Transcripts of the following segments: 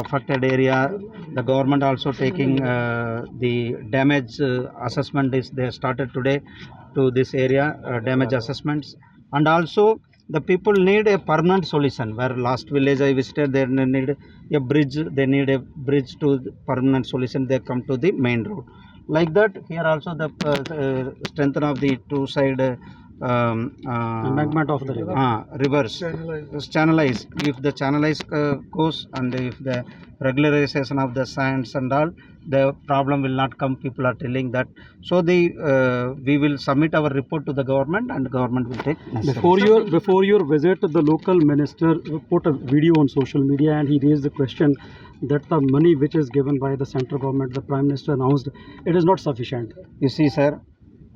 affected area. The government also taking uh, the damage uh, assessment is they started today to this area uh, damage assessments and also the people need a permanent solution where last village I visited they need a bridge they need a bridge to permanent solution they come to the main road like that here also the uh, uh, strengthen of the two side uh, Embankment of the river. uh, rivers. Is channelized. If the channelized uh, goes and if the regularization of the sands and all the problem will not come. People are telling that. So the uh, we will submit our report to the government and the government will take necessary. Before your before your visit, the local minister put a video on social media and he raised the question that the money which is given by the central government, the prime minister announced, it is not sufficient. You see, sir,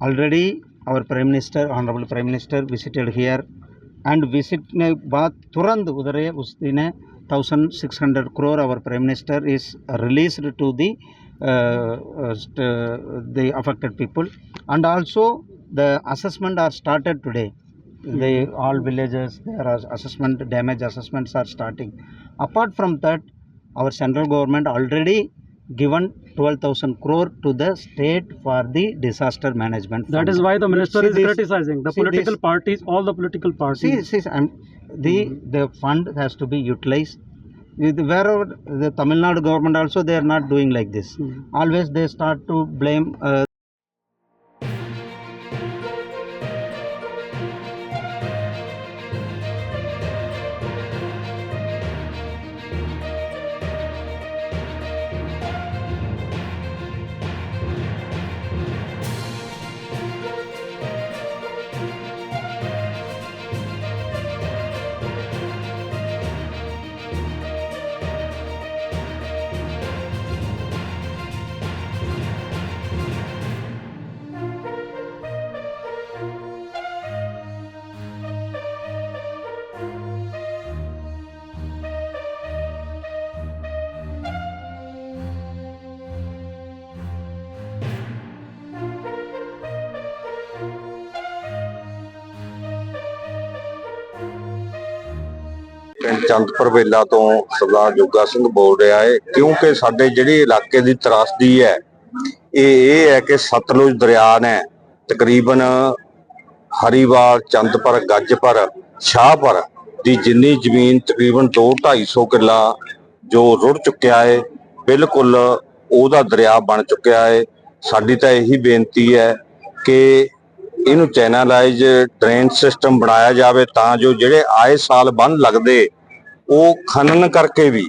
already our Prime Minister, Honorable Prime Minister visited here and visit Turand Udare Ustine 1600 crore. Our Prime Minister is released to the uh, uh, uh, the affected people. And also the assessment are started today. Hmm. They all villages there are assessment damage assessments are starting. Apart from that our central government already given 12,000 crore to the state for the disaster management. That is why the minister See is this- criticizing the political this- parties, all the political parties. see, I'm, the the fund has to be utilized. Wherever the Tamil Nadu government also they are not doing like this. Hmm. Always they start to blame. Uh, Chandpur ਵੇਲਾ ਤੋਂ ਸਰਦਾਰ ਜੋਗਾ ਸਿੰਘ ਬੋਲ ਰਿਹਾ ਹੈ, ਕਿਉਂਕਿ ਸਾਡੇ ਜਿਹੜੇ ਇਲਾਕੇ ਦੀ ਤਰਾਸਦੀ ਹੈ, ਇਹ ਇਹ ਹੈ ਕਿ ਸਤਲੁਜ ਦਰਿਆ ਨੇ ਤਕਰੀਬਨ ਹਰੀਵਾਲ, ਚੰਦਪੁਰ, ਗੱਜਪੁਰ, ਸ਼ਾਹਪੁਰ ਦੀ ਜਿੰਨੀ ਜ਼ਮੀਨ ਤਕਰੀਬਨ 2 250 ਕਿੱਲਾ ਜੋ ਰੁੜ ਚੁੱਕਿਆ ਹੈ, ਬਿਲਕੁਲ ਉਹਦਾ ਦਰਿਆ ਬਣ ਚੁੱਕਿਆ ਹੈ। ਸਾਡੀ ਤਾਂ ਇਹੀ ਬੇਨਤੀ ਹੈ ਕਿ ਇਹਨੂੰ ਚੈਨਲਾਈਜ਼ ਡਰੇਨ ਸਿਸਟਮ ਬਣਾਇਆ ਜਾਵੇ ਤਾਂ ਜੋ ਜਿਹੜੇ ਆਏ ਸਾਲ ਬੰਨ ਲੱਗਦੇ ਉਹ ਖਨਨ ਕਰਕੇ ਵੀ,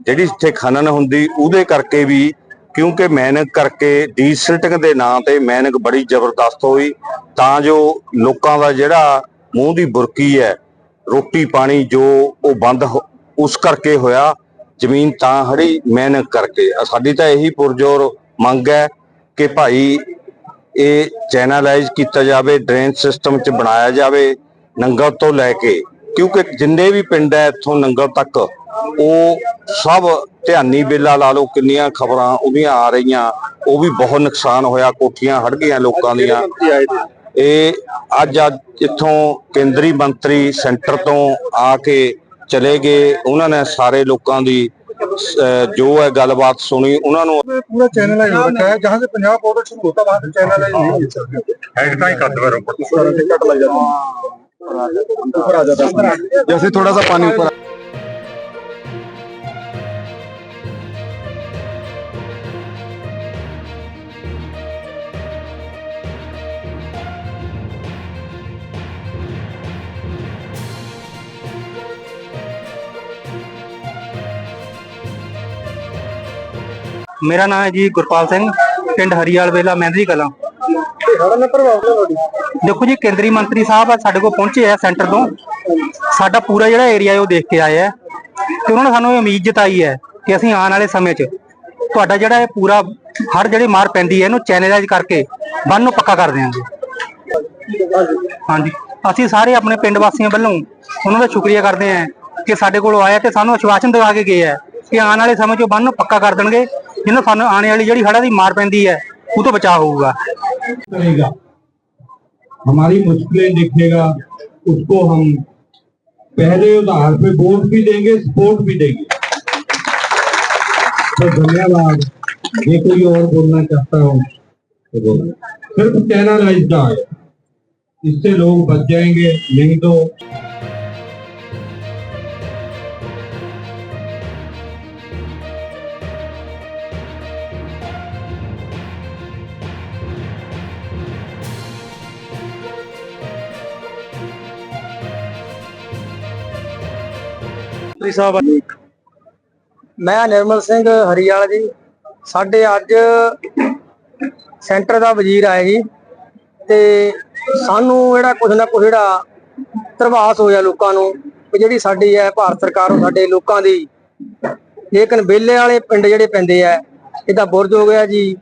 ਜਿਹੜੀ ਇੱਥੇ ਖਨਨ ਹੁੰਦੀ ਉਹਦੇ ਕਰਕੇ ਵੀ, ਕਿਉਂਕਿ ਮੈਨਕ ਕਰਕੇ ਡੀਸਿਲਟਿੰਗ ਦੇ ਨਾਂ ਤੇ ਮੈਨਕ ਬੜੀ ਜ਼ਬਰਦਸਤ ਹੋਈ, ਤਾਂ ਜੋ ਲੋਕਾਂ ਦਾ ਜਿਹੜਾ ਮੂੰਹ ਦੀ ਬੁਰਕੀ ਹੈ, ਰੋਟੀ ਪਾਣੀ ਜੋ ਉਹ ਬੰਦ ਹੋ- ਉਸ ਕਰਕੇ ਹੋਇਆ, ਜ਼ਮੀਨ ਤਾਂ ਹੜੀ ਮਿਹਨਤ ਕਰਕੇ। ਸਾਡੀ ਤਾਂ ਇਹੀ ਪੁਰਜੋਰ ਮੰਗ ਹੈ ਕਿ ਭਾਈ ਇਹ ਚੈਨਲਾਈਜ਼ ਕੀਤਾ ਜਾਵੇ, ਡਰੇਨ ਸਿਸਟਮ ਚ ਬਣਾਇਆ ਜਾਵੇ, ਨੰਗਲ ਤੋਂ ਲੈ ਕੇ ਕਿਉਂਕਿ ਜਿੰਨੇ ਵੀ ਪਿੰਡ ਹੈ ਇੱਥੋਂ ਨੰਗਲ ਤੱਕ ਉਹ ਸਭ ਧਿਆਨੀ ਬੇਲਾ ਲਾ ਲਓ ਕਿੰਨੀਆਂ ਖਬਰਾਂ ਉਹਦੀਆਂ ਆ ਰਹੀਆਂ ਉਹ ਵੀ ਬਹੁਤ ਨੁਕਸਾਨ ਹੋਇਆ ਕੋਠੀਆਂ ਹੜ ਗਈਆਂ ਲੋਕਾਂ ਦੀਆਂ। ਇਹ ਅੱਜ ਇੱਥੋਂ ਕੇਂਦਰੀ ਮੰਤਰੀ ਸੈਂਟਰ ਤੋਂ ਆ ਕੇ ਚਲੇ ਗਏ। ਉਹਨਾਂ ਨੇ ਸਾਰੇ ਲੋਕਾਂ ਦੀ ਜੋ ਹੈ ਗੱਲਬਾਤ ਸੁਣੀ ਉਹਨਾਂ ਨੂੰ ਪੂਰਾ ਚੈਨਲ ਹੈ ਰੱਖਿਆ ਹੈ ਜਹਾਂ ਸੇ ਪੰਜਾਬ ਬਾਰਡਰ ਸ਼ੁਰੂ ਹੋਤਾ ਵਹਾਂ ਚੈਨਲ ਹੈ ਹੈਡ ਤਾਂ ਹੀ ਕੱਟ ਵੇ ਰੋਪੜ ਤੋਂ ਸਾਰਾ ਕੱਟ ਲੱਗ ਜਾਂਦਾ। ऊपर आ जाता है जैसे थोड़ा सा पानी ऊपर मेरा नाम है जी गुरपाल सिंह, पिंड हरियाल वेला मेहंदी कला। ਦੇਖੋ ਜੀ, ਕੇਂਦਰੀ ਮੰਤਰੀ ਸਾਹਿਬ ਆ ਸਾਡੇ ਕੋਲ ਪਹੁੰਚੇ ਆ ਸੈਂਟਰ ਤੋਂ। ਸਾਡਾ ਪੂਰਾ ਜਿਹੜਾ ਏਰੀਆ ਉਹ ਦੇਖ ਕੇ ਆਏ ਆ। ਤੇ ਉਹਨਾਂ ਨੇ ਸਾਨੂੰ ਉਮੀਦ ਜਤਾਈ ਹੈ ਕਿ ਅਸੀਂ ਆਉਣ ਵਾਲੇ ਸਮੇਂ 'ਚ ਤੁਹਾਡਾ ਜਿਹੜਾ ਇਹ ਪੂਰਾ ਹਰ ਜਿਹੜੀ ਮਾਰ ਪੈਂਦੀ ਹੈ, ਇਹਨੂੰ ਚੈਨਲਾਈਜ਼ ਕਰਕੇ ਬੰਨ ਨੂੰ ਪੱਕਾ ਕਰ ਦਿਆਂਗੇ। ਹਾਂਜੀ। ਅਸੀਂ ਸਾਰੇ ਆਪਣੇ ਪਿੰਡ ਵਾਸੀਆਂ ਵੱਲੋਂ ਉਹਨਾਂ ਦਾ ਸ਼ੁਕਰੀਆ ਕਰਦੇ ਹਾਂ ਕਿ ਸਾਡੇ ਕੋਲ ਆਇਆ ਤੇ ਸਾਨੂੰ ਅਸ਼ਵਾਸਨ ਦਿਵਾ ਕੇ ਗਏ ਆ ਕਿ ਆਉਣ ਵਾਲੇ ਸਮੇਂ 'ਚ ਬੰਨ ਨੂੰ ਪੱਕਾ ਕਰ ਦੇਣਗੇ। ਜਿਹਨਾਂ ਸਾਨੂੰ ਆਉਣ ਵਾਲੀ ਜਿਹੜੀ ਹੜਾ ਦੀ ਮਾਰ ਪੈਂਦੀ ਹੈ, ਉਹ ਤੋਂ ਬਚਾਅ ਹੋਊਗਾ। करेगा। हमारी मुश्किलें देखेगा, उसको हम पहले उधार पे वोट भी देंगे, सपोर्ट भी देंगे। तो धन्यवाद। ये कोई और बोलना चाहता हूँ तो सिर्फ़ चैनल इससे लोग बच जाएँगे, नहीं तो ਮੰਤਰੀ ਸਾਹਿਬ ਮੈਂ ਨਿਰਮਲ ਸਿੰਘ ਹਰੀਵਾਲਾ ਜੀ, ਸਾਡੇ ਅੱਜ ਸੈਂਟਰ ਦਾ ਵਜ਼ੀਰ ਆਇਆ ਜੀ ਤੇ ਸਾਨੂੰ ਜਿਹੜਾ ਕੁਝ ਨਾ ਕੁਝ ਜਿਹੜਾ ਧਰਵਾਸ ਹੋਇਆ ਲੋਕਾਂ ਨੂੰ ਵੀ ਜਿਹੜੀ ਸਾਡੀ ਹੈ, ਭਾਰਤ ਸਰਕਾਰ ਉਹ ਸਾਡੇ ਲੋਕਾਂ ਦੀ। ਲੇਕਿਨ ਬੇਲੇ ਵਾਲੇ ਪਿੰਡ ਜਿਹੜੇ ਪੈਂਦੇ ਆ, ਇਹਦਾ ਬੁਰਜ ਹੋ ਗਿਆ ਜੀ।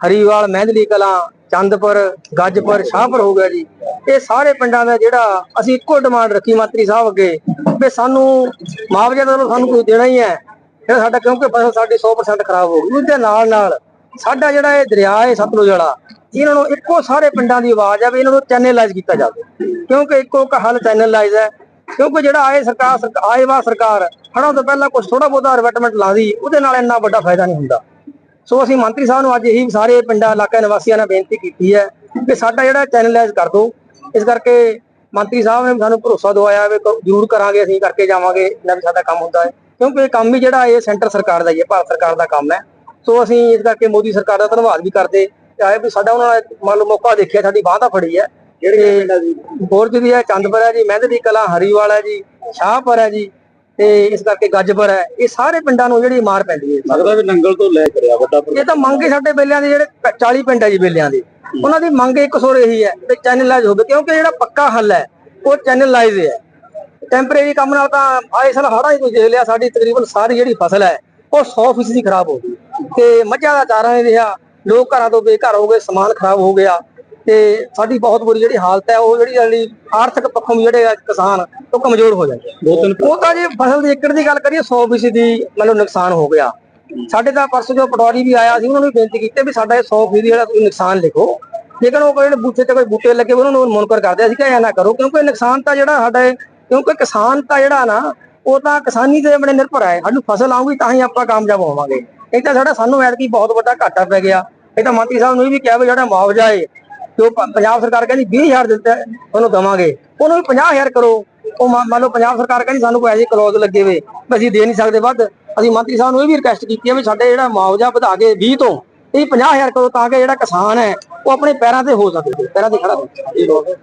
ਹਰੀਵਾਲ ਮਹਿੰਦਲੀ ਕਲਾਂ ਚੰਦਪੁਰ, ਗੱਜਪੁਰ, ਸ਼ਾਹਪੁਰ ਹੋ ਗਿਆ ਜੀ। ਇਹ ਸਾਰੇ ਪਿੰਡਾਂ ਦਾ ਜਿਹੜਾ ਅਸੀਂ ਇੱਕੋ ਡਿਮਾਂਡ ਰੱਖੀ ਮੰਤਰੀ ਸਾਹਿਬ ਅੱਗੇ ਵੀ ਸਾਨੂੰ ਮੁਆਵਜ਼ਾ ਤਾਂ ਸਾਨੂੰ ਕੋਈ ਦੇਣਾ ਹੀ ਹੈ। ਜਿਹੜਾ ਸਾਡਾ ਕਿਉਂਕਿ ਫਸਲ ਸਾਡੀ 100% ਖਰਾਬ ਹੋ ਗਈ, ਉਹਦੇ ਨਾਲ ਨਾਲ ਸਾਡਾ ਜਿਹੜਾ ਇਹ ਦਰਿਆ ਹੈ ਸਤਲੁਜ ਵਾਲਾ, ਇਹਨਾਂ ਨੂੰ ਇੱਕੋ ਸਾਰੇ ਪਿੰਡਾਂ ਦੀ ਆਵਾਜ਼ ਆ ਵੀ ਇਹਨਾਂ ਨੂੰ ਚੈਨਲਾਈਜ਼ ਕੀਤਾ ਜਾਵੇ। ਕਿਉਂਕਿ ਇੱਕੋ ਇੱਕ ਹੱਲ ਚੈਨਲਾਈਜ਼ ਹੈ। ਕਿਉਂਕਿ ਜਿਹੜਾ ਆਏ ਸਰਕਾਰ ਸਰਕ- ਆਏ ਵਾ ਸਰਕਾਰ ਹੜਾਂ ਤੋਂ ਪਹਿਲਾਂ ਕੁਝ ਥੋੜਾ ਬਹੁਤਾ ਰਿਵੈਟਮੈਂਟ ਲਾਦੀ, ਉਹਦੇ ਨਾਲ ਇੰਨਾ ਵੱਡਾ ਫਾਇਦਾ ਨਹੀਂ ਹੁੰਦਾ। ਸੋ ਅਸੀਂ ਮੰਤਰੀ ਸਾਹਿਬ ਨੂੰ ਅੱਜ ਇਹੀ ਸਾਰੇ ਪਿੰਡਾਂ ਇਲਾਕਾ ਨਿਵਾਸੀਆਂ ਨੇ ਬੇਨਤੀ ਕੀਤੀ ਹੈ ਕਿ ਸਾਡਾ ਜਿਹੜਾ ਚੈਨਲਾਈਜ਼ ਕਰ ਦਿਓ। ਇਸ ਕਰਕੇ ਮੰਤਰੀ ਸਾਹਿਬ ਨੇ ਸਾਨੂੰ ਭਰੋਸਾ ਦਵਾਇਆ ਵੀ ਜ਼ਰੂਰ ਕਰਾਂਗੇ ਅਸੀਂ ਕਰਕੇ ਜਾਵਾਂਗੇ ਨਾ ਵੀ ਸਾਡਾ ਕੰਮ ਹੁੰਦਾ ਹੈ। ਕਿਉਂਕਿ ਇਹ ਕੰਮ ਹੀ ਜਿਹੜਾ ਇਹ ਸੈਂਟਰ ਸਰਕਾਰ ਦਾ ਹੀ ਹੈ ਭਾਰਤ ਸਰਕਾਰ ਦਾ ਕੰਮ ਹੈ। ਸੋ ਅਸੀਂ ਇਸ ਕਰਕੇ ਮੋਦੀ ਸਰਕਾਰ ਦਾ ਧੰਨਵਾਦ ਵੀ ਕਰਦੇ। ਚਾਹੇ ਵੀ ਸਾਡਾ ਉਹਨਾਂ ਨੇ ਮੰਨ ਲਓ ਮੌਕਾ ਦੇਖਿਆ ਸਾਡੀ ਬਾਹ ਤਾਂ ਫੜੀ ਹੈ। ਜਿਹੜੇ ਬੋਰਜ ਦੀ? ਹੈ ਚੰਦਪੁਰ ਹੈ ਜੀ ਮਹਿੰਦ ਦੀ ਕਲਾ ਹਰੀਵਾਲ ਹੈ ਜੀ ਸ਼ਾਹਪੁਰ ਹੈ ਜੀ। ਤੇ ਇਸ ਕਰਕੇ ਗੱਜਪੁਰ ਹੈ। ਇਹ ਸਾਰੇ ਪਿੰਡਾਂ ਨੂੰ ਜਿਹੜੀ ਮਾਰ ਪੈਂਦੀ ਹੈ। ਲੱਗਦਾ ਵੀ ਨੰਗਲ ਤੋਂ ਲੈ ਕਰਿਆ ਵੱਡਾ ਇਹ ਤਾਂ ਮੰਗ ਹੀ ਸਾਡੇ ਬੇਲਿਆਂ ਦੇ ਜਿਹੜੇ 40 ਪਿੰਡ ਹੈ ਜੀ ਬੇਲਿਆਂ ਦੇ। ਉਹਨਾਂ ਦੀ ਮੰਗ ਇੱਕ ਸੁਰ ਇਹੀ ਹੈ ਕਿ ਚੈਨਲਾਈਜ਼ ਹੋਵੇ ਕਿਉਂਕਿ ਜਿਹੜਾ ਪੱਕਾ ਹੱਲ ਹੈ ਉਹ ਚੈਨਲਾਈਜ਼ ਹੈ। ਟੈਂਪਰੇਰੀ ਕੰਮ ਨਾਲ ਤਾਂ ਆਏ ਸਾਲ ਹੜ੍ਹਾਂ ਹੀ ਕੋਈ ਦੇਖ ਲਿਆ ਸਾਡੀ ਤਕਰੀਬਨ ਸਾਰੀ ਜਿਹੜੀ ਫਸਲ ਹੈ ਉਹ 100% ਦੀ ਖਰਾਬ ਹੋ ਗਈ। ਤੇ ਮੱਝਾਂ ਦਾ ਚਾਰਾ ਨਹੀਂ ਰਿਹਾ ਲੋਕ ਘਰਾਂ ਤੋਂ ਬੇਘਰ ਹੋ ਗਏ ਸਮਾਨ ਖਰਾਬ ਹੋ ਗਿਆ। ਤੇ ਸਾਡੀ ਬਹੁਤ ਬੁਰੀ ਜਿਹੜੀ ਹਾਲਤ ਹੈ ਉਹ ਜਿਹੜੀ ਜਿਹੜੀ ਆਰਥਿਕ ਪੱਖੋਂ ਵੀ ਜਿਹੜੇ ਆ ਕਿਸਾਨ ਉਹ ਕਮਜ਼ੋਰ ਹੋ ਜਾਂਦੇ। ਉਹ ਤਾਂ ਜੇ ਫਸਲ ਦੇ ਏਕੜ ਦੀ ਗੱਲ ਕਰੀਏ 100% ਦੀ ਮਤਲਬ ਨੁਕਸਾਨ ਹੋ ਗਿਆ। ਸਾਡੇ ਤਾਂ ਪਰਸੋਂ ਜੋ ਪਟਵਾਰੀ ਵੀ ਆਇਆ ਸੀ ਉਹਨਾਂ ਨੂੰ ਬੇਨਤੀ ਕੀਤੀ ਵੀ ਸਾਡਾ ਇਹ 100% ਜਿਹੜਾ ਤੁਸੀਂ ਨੁਕਸਾਨ ਲਿਖੋ। ਲੇਕਿਨ ਉਹ ਜਿਹੜੇ ਬੂਟੇ ਤੇ ਕੋਈ ਬੂਟੇ ਲੱਗੇ ਉਹਨਾਂ ਨੂੰ ਮੁਨਕਰ ਕਰਦੇ ਅਸੀਂ ਕਿ ਇਹ ਨਾ ਕਰੋ ਕਿਉਂਕਿ ਨੁਕਸਾਨ ਤਾਂ ਜਿਹੜਾ ਸਾਡਾ ਕਿਉਂਕਿ ਕਿਸਾਨ ਤਾਂ ਜਿਹੜਾ ਨਾ ਉਹ ਤਾਂ ਕਿਸਾਨੀ ਤੇ ਬੜੇ ਨਿਰਭਰ ਹੈ ਸਾਨੂੰ ਫਸਲ ਆਊਗੀ ਤਾਂ ਹੀ ਆਪਾਂ ਕਾਮਯਾਬ ਹੋਵਾਂਗੇ। ਇਹ ਤਾਂ ਸਾਡਾ ਸਾਨੂੰ ਐਤਕੀ ਬਹੁਤ ਵੱਡਾ ਘਾਟਾ ਪੈ ਗਿਆ। ਇਹ ਤਾਂ ਮੰਤਰੀ ਸਾਹਿਬ ਨੂੰ ਵੀ ਕਿਹਾ ਵੀ ਜਿਹੜਾ ਮੁਆਵਜ਼ਾ ਹੈ ਜੋ ਪ- ਪੰਜਾਬ ਸਰਕਾਰ ਕਹਿੰਦੀ 20000 ਦਿੱਤਾ ਹੈ, ਉਹਨੂੰ ਦਵਾਂਗੇ। ਉਹਨੂੰ ਵੀ 50000 ਕਰੋ। ਉਹ ਮੰਨ ਲਓ ਪੰਜਾਬ ਸਰਕਾਰ ਕਹਿੰਦੀ ਸਾਨੂੰ ਕੋਈ ਐਸੀ ਕਲੌਜ਼ ਲੱਗੇ ਵੇ ਅਸੀਂ ਦੇ ਨਹੀਂ ਸਕਦੇ ਵੱਧ। ਅਸੀਂ ਮੰਤਰੀ ਸਾਹਿਬ ਨੂੰ ਇਹ ਵੀ ਰਿਕਵੈਸਟ ਕੀਤੀ ਹੈ ਵੀ ਸਾਡੇ ਜਿਹੜਾ ਮੁਆਵਜ਼ਾ ਵਧਾ ਕੇ 20 ਤੋਂ ਇਹ 50000 ਕਰੋ ਤਾਂ ਕਿ ਜਿਹੜਾ ਕਿਸਾਨ ਹੈ ਉਹ ਆਪਣੇ ਪੈਰਾਂ ਤੇ ਹੋ ਸਕੇ ਪੈਰਾਂ ਤੇ ਖੜਾ ਹੋ ਸਕੇ।